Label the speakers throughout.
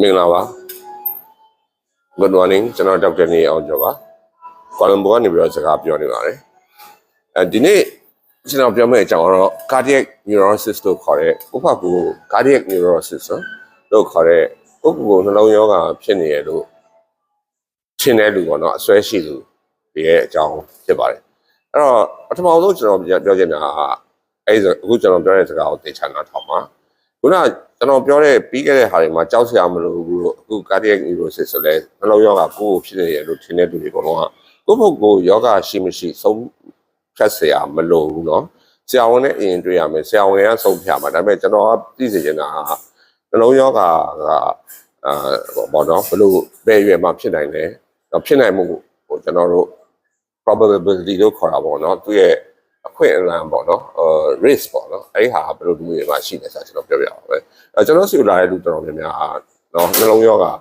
Speaker 1: မင်္ဂလာပါ Good morning ကျွန်တော်ဒေါက်တာနေအောင်ကျော်ပါကွာလမ်ဘောကနေပြီးတော့စကားပြောနေပါတယ်အဲဒီနေ့ကျွန်တော်ပြောမယ့်အကြောင်းကတော့ cardiac neurosis လို့ခေါ်တဲ့ဥပ္ပကူ cardiac neurosis လို့ခေါ်တဲ့ဥပ္ပကူနှလုံးရောဂါဖြစ်နေရလို့ရှင်းတဲ့လူပေါ့နော်အစွဲရှိသူတွေရဲ့အကြောင်းဖြစ်ပါတယ်အဲ့တော့ပထမဆုံးကျွန်တော်ပြောချင်တာကအဲ့ဒါအခုကျွန်တော်ပြောတဲ့စကားကိုသိချင်တာထောက်ပါခုန ကကျွန်တော်ပြောတဲ့ပြီးခဲ့တဲ့ဟာတွေမှာကြောက်စရာမလိုဘူးလို့အခု cardiac neurosis ဆိုလဲနှလုံးရောဂါကိုယ်ကိုဖြစ်နေရလို့ထင်တဲ့လူတွေအကုန်လုံးကကိုယ့်ဘုတ်ကိုယောဂရှိမရှိဆုံးဖြတ်เสียမလိုဘူးเนาะဆရာဝန်နဲ့အရင်တွေ့ရမယ်ဆရာဝန်ကဆုံးဖြတ်မှာဒါပေမဲ့ကျွန်တော်ကသိစေချင်တာကနှလုံးရောဂါကအာဘောနော်ဘလို့ဘယ်ရွယ်မှာဖြစ်နိုင်လဲတော့ဖြစ်နိုင်မှုဟိုကျွန်တော်တို့ probability လို့ခေါ်တာပေါ့နော်သူရဲ့ အခွင့်အလမ်းပေါ့နော်အဲ risk ပေါ့နော်အဲ့ဒီဟာဘယ်လိုဒီမျိုးတွေမှာရှိနေဆိုကျွန်တော်ပြောပြအောင်ပဲအဲကျွန်တော်စီလာတဲ့လူတော်တော်များများနော်နှလုံးရောဂါ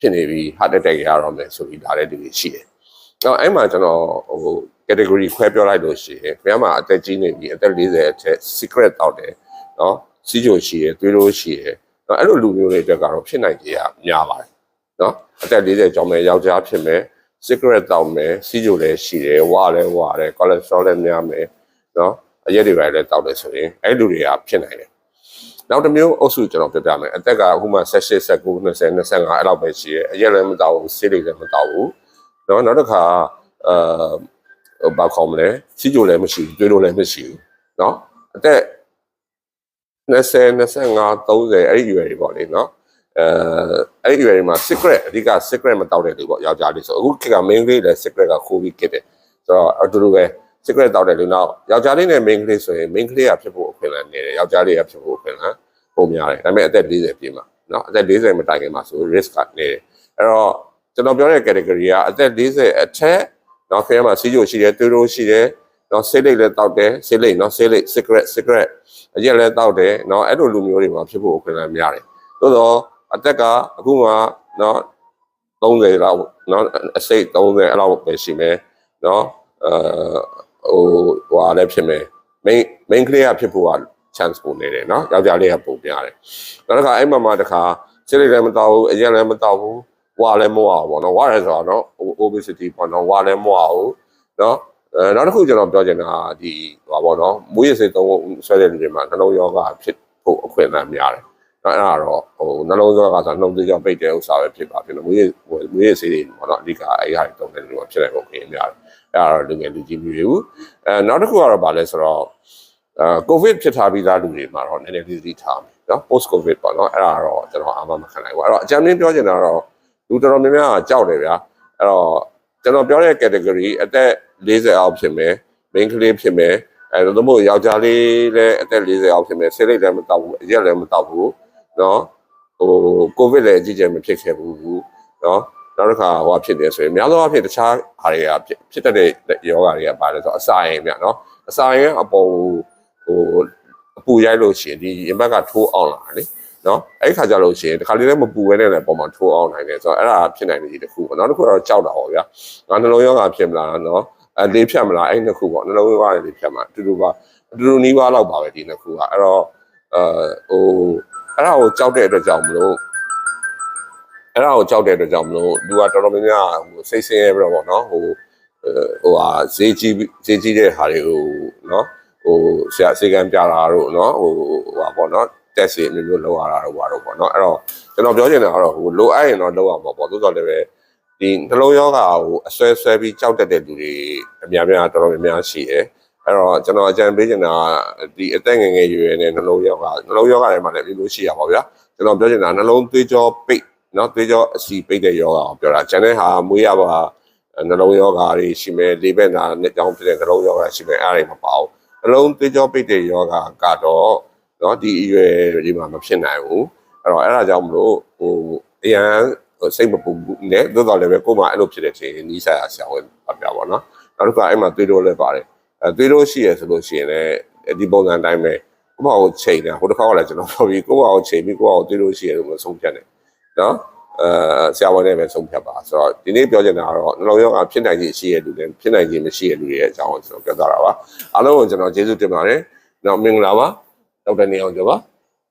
Speaker 1: ဖြစ်နေပြီး heart attack ရတော့မယ်ဆိုပြီးလာတဲ့လူတွေရှိတယ်။တော့အဲ့မှာကျွန်တော်ဟို category ခွဲပြောလိုက်လို့ရှိရင်ခင်ဗျားမှာအသက်ကြီးနေပြီအသက်40အထက် secret တောက်တယ်နော်စီးကြိုရှိရယ်သွေးလို့ရှိရယ်နော်အဲ့လိုလူမျိုးတွေအတွက်ကတော့ဖြစ်နိုင်ကြရများပါတယ်နော်အသက်40ကျော်မယ်ယောက်ျားဖြစ်မယ် cigarette တောက်မယ်စီးကြိုလည်းရှိတယ်ဝါလည်းဝါတယ် cholesterol လည်းများမယ်နော်အရက်တွေပဲလည်းတောက်တယ်ဆိုရင်အဲ့လူတွေကဖြစ်နိုင်တယ်နောက်တစ်မျိုးအုပ်စုကျွန်တော်ပြပြမယ်အသက်ကအခုမှ18 19 20 25အဲ့လောက်ပဲရှိရဲအရက်လည်းမတောက်ဘူးဆေးတွေလည်းမတောက်ဘူးနော်နောက်တစ်ခါအာဘာခေါ်မလဲစီးကြိုလည်းမရှိဘူးတွေးလို့လည်းမရှိဘူးနော်အသက်20 25 30အဲ့ဒီရွယ်တွေပေါ့လေနော် အဲအဲ့ဒီရွယ်တွေမှာ secret အဓိက secret မတောက်တဲ့လူပေါ့ယောက်ျားလေးဆိုအခုခေတ်က main လေးလည်း secret ကခိုးပြီးกินတယ်ဆိုတော့အတူတူပဲ secret တောက်တဲ့လူနောက်ယောက်ျားလေးနဲ့ main ကလေးဆိုရင် main ကလေးကဖြစ်ဖို့အခွင့်အလမ်းနေတယ်ယောက်ျားလေးကဖြစ်ဖို့အခွင့်အလမ်းပုံများတယ်ဒါပေမဲ့အသက်40ပြည့်မှာနော်အသက်40မတိုင်ခင်မှာဆို risk ကနေတယ်အဲ့တော့ကျွန်တော်ပြောတဲ့ category ကအသက်40အထက်နော်ဖေးမှာစီးကြိုရှိတယ်တွေးလို့ရှိတယ်နော်ဆေးလိပ်လည်းတောက်တယ်ဆေးလိပ်နော်ဆေးလိပ် secret secret အရက်လည်းတောက်တယ်နော်အဲ့လိုလူမျိုးတွေမှာဖြစ်ဖို့အခွင့်အလမ်းများတယ်သို့တော့ အသက်ကအခုမှနော်30လောက်နော်အစိတ်30အဲ့လောက်ပဲရှိမယ်နော်အဲဟိုဟွာလည်းဖြစ်မယ် main main ကလေးကဖြစ်ဖို့က chance ပုံနေတယ်နော်ယောက်ျားလေးကပုံပြရတယ်နောက်တစ်ခါအဲ့မှာမှတစ်ခါစိတ်လည်းမတောက်ဘူးအရက်လည်းမတောက်ဘူးဝါလည်းမဝဘူးပေါ့နော်ဝါရဲဆိုတော့နော် obesity ပေါ့နော်ဝါလည်းမဝဘူးနော်အဲနောက်တစ်ခုကျွန်တော်ပြောချင်တာဒီဟောပေါ့နော်မွေးရစိတ်သုံးဆွဲတဲ့လူတွေမှာနှလုံးရောဂါဖြစ်ဖို့အခွင့်အလမ်းများတယ် အဲ့ဒါတော့ဟိုနှလုံးရောဂါဆိုနှလုံးသွေးကြောပိတ်တဲ့ဥစ္စာပဲဖြစ်ပါဖြစ်လို့မွေးရမွေးရစိတ်တွေပေါ့နော်အဓိကအဲ့ဟာတွေတုံးတဲ့လူကဖြစ်နိုင်ဖို့ခင်များတယ်အဲ့ဒါတော့လူငယ်လူကြီးမျိုးတွေဘူးအဲနောက်တစ်ခုကတော့ဗာလဲဆိုတော့အာကိုဗစ်ဖြစ်ထားပြီးသားလူတွေမှာတော့နည်းနည်းလေးသတိထားမယ်နော် post covid ပေါ့နော်အဲ့ဒါတော့ကျွန်တော်အာမမခံနိုင်ဘူးအဲ့တော့အကြမ်းဖျင်းပြောချင်တာတော့လူတော်တော်များများကကြောက်တယ်ဗျာအဲ့တော့ကျွန်တော်ပြောတဲ့ category အသက်40အောက်ဖြစ်မယ် main ကလေးဖြစ်မယ်အဲဒါမှမဟုတ်ယောက်ျားလေးလည်းအသက်40အောက်ဖြစ်မယ်ဆေးလိပ်လည်းမတောက်ဘူးအရက်လည်းမတောက်ဘူး နော်ဟိုကိုဗစ်လည်းအကြီးကျယ်မဖြစ်ခဲ့ဘူးနော်နောက်တစ်ခါဟိုဖြစ်တယ်ဆိုရင်များသောအားဖြင့်တခြားဟာတွေကဖြစ်တတ်တဲ့ယောဂါတွေကပါတယ်ဆိုတော့အစာရင်မြနော်အစာရင်အပေါ်ဟိုအပူရိုက်လို့ရှိရင်ဒီရင်ဘက်ကထိုးအောင်လာလေနော်အဲ့ခါကြလို့ရှိရင်တခါလေးလည်းမပူဘဲနဲ့လည်းပုံမှန်ထိုးအောင်နိုင်တယ်ဆိုတော့အဲ့ဒါဖြစ်နိုင်တဲ့ဒီတစ်ခုပေါ့နောက်တစ်ခုကတော့ကြောက်တာပေါ့ဗျာငါနှလုံးရောဂါဖြစ်မလားနော်အဲလေးဖြတ်မလားအဲ့နှစ်ခုပေါ့နှလုံးရောဂါလေးဖြတ်မှာအတူတူပါအတူတူနီးပါးလောက်ပါပဲဒီနှစ်ခုကအဲ့တော့အဲဟို အဲ့ဒါကိုကြောက်တဲ့အတွက်ကြောင့်မလို့အဲ့ဒါကိုကြောက်တဲ့အတွက်ကြောင့်မလို့သူကတော်တော်များများဟိုစိတ်ဆင်းရဲပြီးတော့ပေါ့နော်ဟိုဟိုဟာဈေးကြီးဈေးကြီးတဲ့ဟာတွေကိုနော်ဟိုဆရာစေကံပြတာတို့နော်ဟိုဟိုဟာပေါ့နော်တက်စီမျိုးမျိုးလောက်ရတာတော့ပါတော့ပေါ့နော်အဲ့တော့ကျွန်တော်ပြောချင်တာကတော့ဟိုလိုအပ်ရင်တော့လောက်ရမှာပေါ့သို့တော်လည်းပဲဒီနှလုံးရောဂါကိုအဆွဲဆွဲပြီးကြောက်တတ်တဲ့လူတွေအများများတော်တော်များများရှိတယ် အဲ့တော့ကျွန်တော်အကြံပေးချင်တာဒီအသက်ငယ်ငယ်ရွယ်ရွယ်နဲ့နှလုံးရောဂါနှလုံးရောဂါတွေမှာလည်းမျိုးမျိုးရှိရပါဗျာကျွန်တော်ပြောချင်တာနှလုံးသွေးကြောပိတ်နော်သွေးကြောအစီပိတ်တဲ့ယောဂါကိုပြောတာကျန်တဲ့ဟာမွေးရပါနှလုံးရောဂါတွေရှိမယ်လေဘက်နာနဲ့ကြောင်းဖြစ်တဲ့နှလုံးရောဂါရှိမယ်အားတွေမပါဘူးနှလုံးသွေးကြောပိတ်တဲ့ယောဂါကတော့နော်ဒီအရွယ်ဒီမှာမဖြစ်နိုင်ဘူးအဲ့တော့အဲ့ဒါကြောင့်မလို့ဟိုအရန်စိတ်မပူဘူးနဲ့သို့တော်လည်းပဲကိုယ်မှအဲ့လိုဖြစ်တဲ့ချိန်နီးဆိုင်ရာဆရာဝန်ပြပြပါနော်နောက်တစ်ခါအဲ့မှာသွေးတိုးလည်းပါတယ် အဲသွေးတိုးရှိရဆိုလို့ရှိရင်လည်းဒီပုံစံအတိုင်းပဲကိုယ့်ဘာကိုချိန်တယ်ဟိုတစ်ခါကလည်းကျွန်တော်ပြောပြီးကိုယ့်ဘာကိုချိန်ပြီးကိုယ့်ဘာကိုသွေးတိုးရှိရလို့မဆုံးဖြတ်နဲ့နော်အဲဆရာဝန်နဲ့ပဲဆုံးဖြတ်ပါဆိုတော့ဒီနေ့ပြောချင်တာကတော့နှလုံးရောဂါဖြစ်နိုင်ခြင်းရှိရလူတွေဖြစ်နိုင်ခြင်းမရှိရလူတွေရဲ့အကြောင်းကိုကျွန်တော်ပြောပြတာပါအားလုံးကိုကျွန်တော်ကျေးဇူးတင်ပါတယ်နောက်မင်္ဂလာပါဒေါက်တာနေအောင်ကျော်ပါ